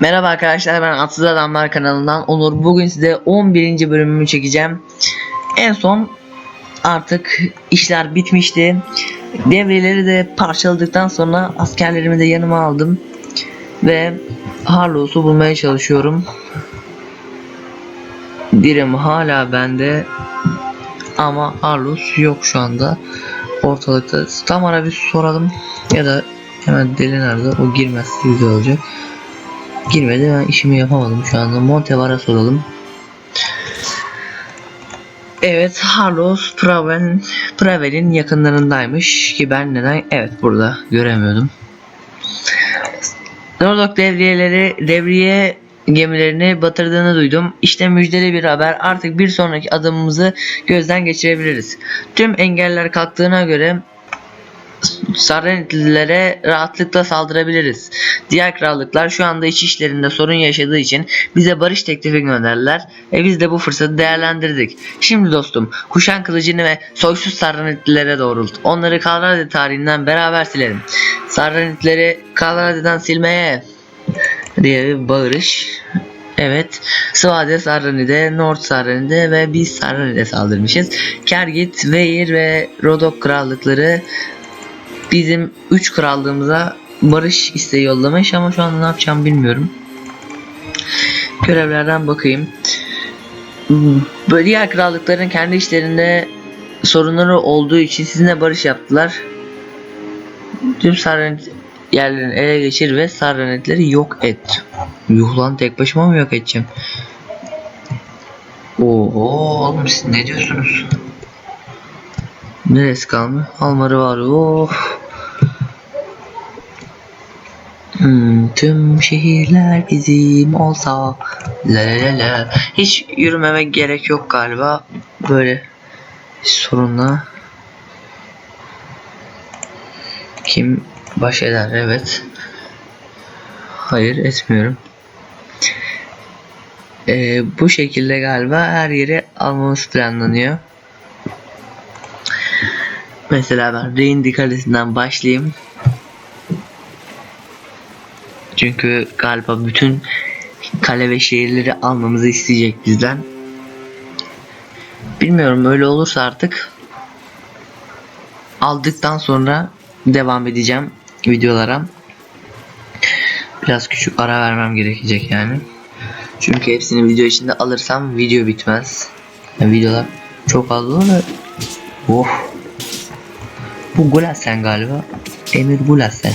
Merhaba arkadaşlar ben Atsız Adamlar kanalından Onur. Bugün size 11. bölümümü çekeceğim. En son artık işler bitmişti. Devreleri de parçaladıktan sonra askerlerimi de yanıma aldım. Ve Harlow'su bulmaya çalışıyorum. Birim hala bende. Ama Harlows yok şu anda. Ortalıkta. Tam ara bir soralım. Ya da hemen deli nerede? O girmezse güzel olacak girmedi ben işimi yapamadım şu anda Montevar'a soralım Evet Harlos Praven Pravel'in yakınlarındaymış ki ben neden evet burada göremiyordum Nordok devriyeleri devriye gemilerini batırdığını duydum. İşte müjdeli bir haber. Artık bir sonraki adımımızı gözden geçirebiliriz. Tüm engeller kalktığına göre Sarrenitlilere rahatlıkla saldırabiliriz. Diğer krallıklar şu anda iç işlerinde sorun yaşadığı için bize barış teklifi gönderdiler ve biz de bu fırsatı değerlendirdik. Şimdi dostum kuşan kılıcını ve soysuz Sarrenitlilere doğrult. Onları Kalradi tarihinden beraber silerim. Sarrenitleri Kalradi'den silmeye diye bir bağırış. Evet. Svade Sarrani'de, Nord Sarrani'de ve biz Sarrani'de saldırmışız. Kergit, Veir ve Rodok krallıkları bizim 3 krallığımıza barış isteği yollamış ama şu anda ne yapacağım bilmiyorum. Görevlerden bakayım. Böyle diğer krallıkların kendi işlerinde sorunları olduğu için sizinle barış yaptılar. Tüm Sarranit yerlerini ele geçir ve Sarranitleri yok et. Yuh lan tek başıma mı yok edeceğim? Oho oğlum siz ne diyorsunuz? Neresi kalmış? Almarı var. Of. Hmm, tüm şehirler bizim olsa la la la. Hiç yürümeme gerek yok galiba. Böyle sorunla kim baş eder? Evet. Hayır etmiyorum. Ee, bu şekilde galiba her yeri almamız planlanıyor. Mesela ben Reindi Kalesi'nden başlayayım. Çünkü galiba bütün kale ve şehirleri almamızı isteyecek bizden. Bilmiyorum öyle olursa artık aldıktan sonra devam edeceğim videolara. Biraz küçük ara vermem gerekecek yani. Çünkü hepsini video içinde alırsam video bitmez. Yani videolar çok az olur Oh. Bu Gulasen galiba. Emir Gulasen.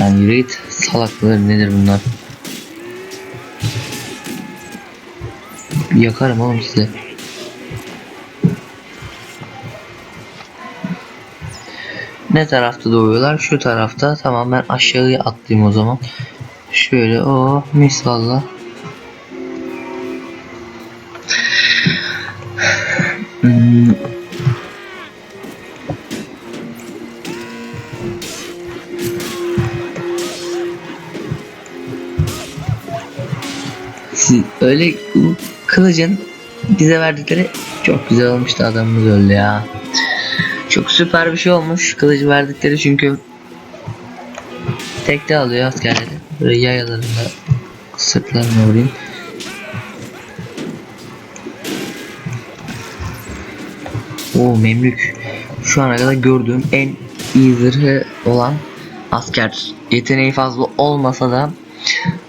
Lan yürü. Salaklar nedir bunlar? Yakarım oğlum size. Ne tarafta doğuyorlar? Şu tarafta. Tamam ben aşağıya atlayayım o zaman. Şöyle o mis valla. öyle kılıcın bize verdikleri çok güzel olmuştu adamımız öldü ya. Çok süper bir şey olmuş kılıcı verdikleri çünkü tekte alıyor askerleri. Böyle yayalarında sırtlarına vurayım. O Memlük şu ana kadar gördüğüm en iyi zırhı olan asker. Yeteneği fazla olmasa da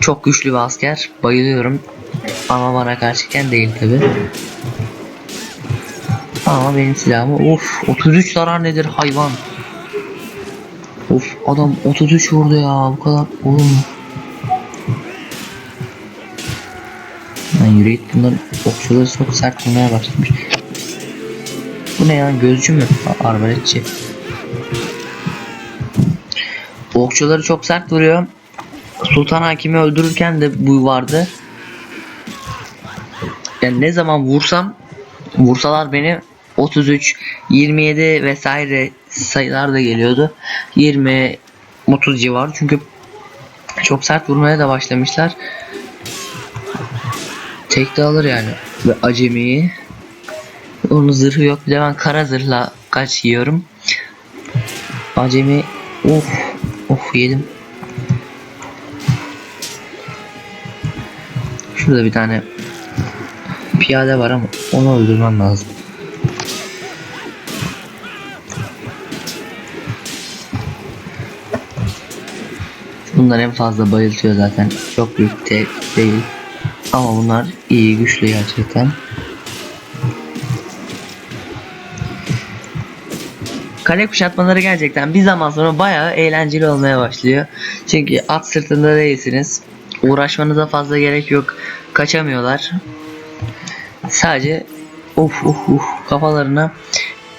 çok güçlü bir asker. Bayılıyorum. Ama bana karşıken değil tabi. Ama benim silahımı of 33 zarar nedir hayvan. Of adam 33 vurdu ya bu kadar oğlum. Lan yürü bunların okçuları çok sert vurmaya başlamış. Bu ne ya gözcü mü? Arbaletçi. Okçuları çok sert vuruyor. Sultan Hakim'i öldürürken de bu vardı. Yani ne zaman vursam vursalar beni 33, 27 vesaire sayılar da geliyordu. 20 30 civarı çünkü çok sert vurmaya da başlamışlar. Tek de alır yani. Ve acemiyi onun zırhı yok. Bir de ben kara zırhla kaç yiyorum. Acemi of of yedim. Şurada bir tane piyade var ama onu öldürmem lazım. Bunlar en fazla bayıltıyor zaten. Çok büyük de değil. Ama bunlar iyi güçlü gerçekten. Kale kuşatmaları gerçekten bir zaman sonra bayağı eğlenceli olmaya başlıyor. Çünkü at sırtında değilsiniz. Uğraşmanıza fazla gerek yok. Kaçamıyorlar. Sadece uf uf uf kafalarına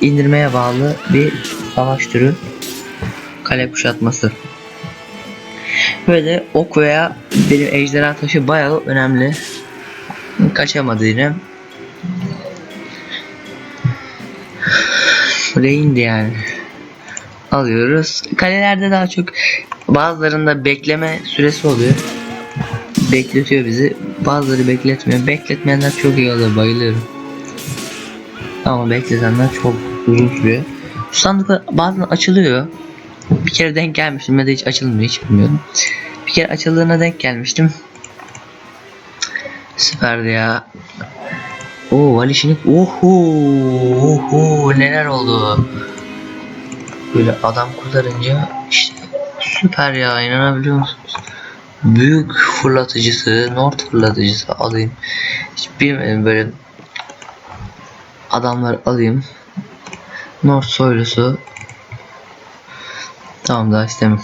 indirmeye bağlı bir savaş türü. Kale kuşatması. Böyle ok veya benim ejderha taşı bayağı önemli. Kaçamadı yine. Rain'di yani. Alıyoruz. Kalelerde daha çok bazılarında bekleme süresi oluyor. Bekletiyor bizi. Bazıları bekletmiyor. Bekletmeyenler çok iyi oluyor. Bayılıyorum. Ama bekletenler çok uzun sürüyor. Şu sandıklar bazen açılıyor. Bir kere denk gelmiştim ya da hiç açılmıyor hiç bilmiyorum. Bir kere açıldığına denk gelmiştim. Süperdi ya. Oo Valişinik. Oho. Oho neler oldu. Böyle adam kurtarınca işte süper ya inanabiliyor musunuz? Büyük fırlatıcısı, Nord fırlatıcısı alayım. Hiç bilmedim böyle adamlar alayım. Nord soylusu. Tamam daha istemem.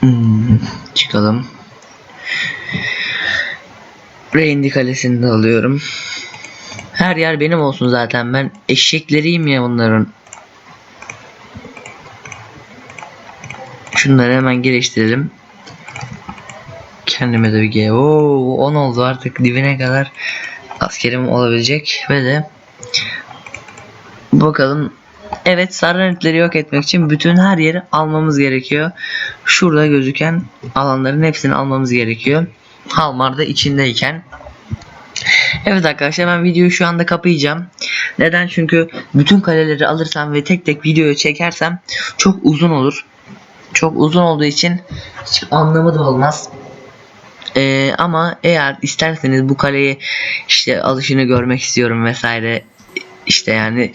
Hmm, çıkalım. Reyndi kalesini de alıyorum. Her yer benim olsun zaten. Ben eşekleriyim ya bunların. Şunları hemen geliştirelim. Kendime de bir ge. Oo, 10 oldu artık dibine kadar askerim olabilecek ve de bakalım Evet sarı yok etmek için bütün her yeri almamız gerekiyor. Şurada gözüken alanların hepsini almamız gerekiyor. Halmar da içindeyken. Evet arkadaşlar ben videoyu şu anda kapayacağım. Neden? Çünkü bütün kaleleri alırsam ve tek tek videoyu çekersem çok uzun olur. Çok uzun olduğu için hiç anlamı da olmaz. Ee, ama eğer isterseniz bu kaleyi işte alışını görmek istiyorum vesaire işte yani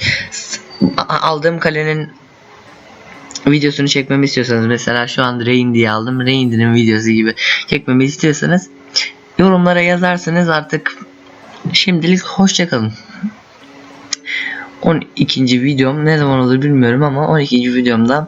aldığım kalenin videosunu çekmemi istiyorsanız mesela şu an Rain diye aldım. Rain'in videosu gibi çekmemi istiyorsanız yorumlara yazarsınız artık şimdilik hoşçakalın. 12. videom ne zaman olur bilmiyorum ama 12. videomda